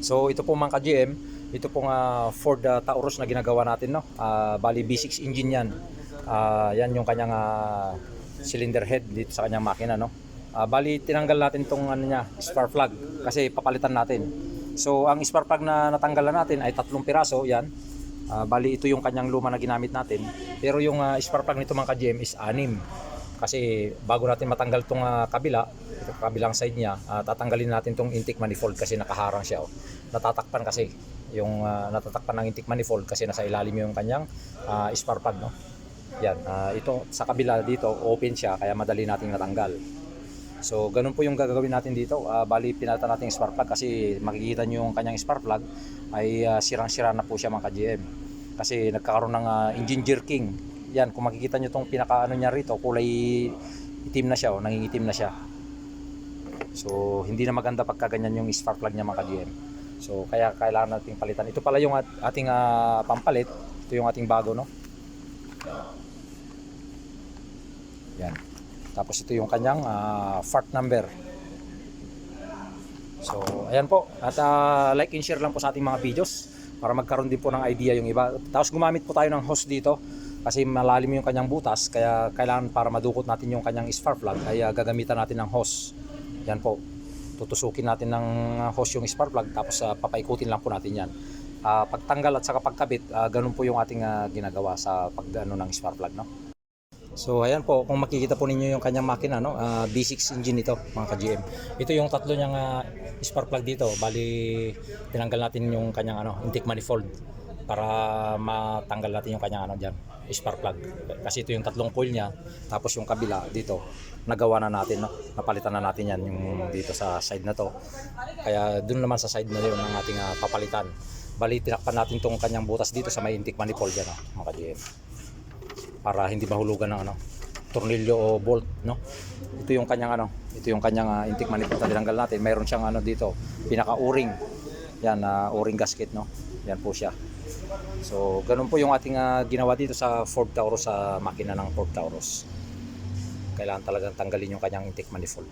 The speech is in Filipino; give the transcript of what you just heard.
So ito po mga ka-GM, ito pong ah, Ford ah, Taurus na ginagawa natin no. Ah, bali V6 engine 'yan. Ah, yan yung kanyang ah, cylinder head dito sa kanyang makina no. Ah, bali tinanggal natin tong ano niya, spark plug kasi papalitan natin. So ang spark plug na natanggalan natin ay tatlong piraso, yan. Ah, bali ito yung kanyang luma na ginamit natin. Pero yung ah, spark plug nito mga ka-GM is anim. Kasi bago natin matanggal tong ah, kabila, ito kabilang side niya, ah, tatanggalin natin tong intake manifold kasi nakaharang siya. Oh. Natatakpan kasi yung ah, natatakpan ng intake manifold kasi nasa ilalim yung kanyang ah, spark plug no. Yan, ah, ito sa kabila dito open siya kaya madali nating natanggal. So, ganun po yung gagawin natin dito. Ah, bali, pinata natin spark plug kasi makikita nyo yung kanyang spark plug ay ah, sirang-sira na po siya mga ka-GM. Kasi nagkakaroon ng ah, engine jerking. Yan, kung makikita nyo itong pinaka-ano niya rito, kulay itim na siya, oh, nangingitim na siya. So, hindi na maganda pagka ganyan yung spark plug niya mga ka-GM. So, kaya kailangan nating palitan. Ito pala yung at- ating ah, pampalit. Ito yung ating bago, no? Yan. Tapos ito yung kanyang ah, part number. So, ayan po. At ah, like and share lang po sa ating mga videos para magkaroon din po ng idea yung iba. Tapos gumamit po tayo ng hose dito kasi malalim yung kanyang butas kaya kailangan para madukot natin yung kanyang spark plug ay ah, gagamitan natin ng hose. Yan po. Tutusukin natin ng hose yung spark plug tapos ah, papaikutin lang po natin yan. Ah, pagtanggal at saka pagkabit, ah, ganun po yung ating ah, ginagawa sa pag ano, ng spark plug. No? So ayan po, kung makikita po ninyo yung kanyang makina, no? ah, B6 engine ito, mga ka-GM. Ito yung tatlo niyang ah, spark plug dito. Bali, tinanggal natin yung kanyang ano, intake manifold para matanggal natin yung kanyang ano diyan, spark plug. Kasi ito yung tatlong coil niya, tapos yung kabila dito, nagawa na natin, no? Napalitan na natin yan yung dito sa side na to. Kaya dun naman sa side na yun ng ating ah, papalitan. Bali, tinakpan natin tong kanyang butas dito sa may intake manifold yan, no? mga ka-GM para hindi mahulugan ng ano tornilyo o bolt no ito yung kanyang ano ito yung kanyang uh, intake manifold na tinanggal natin mayroon siyang ano dito pinaka o-ring yan na o-ring gasket no yan po siya so ganun po yung ating ah, ginawa dito sa Ford Taurus sa makina ng Ford Taurus. Kailangan talagang tanggalin yung kanyang intake manifold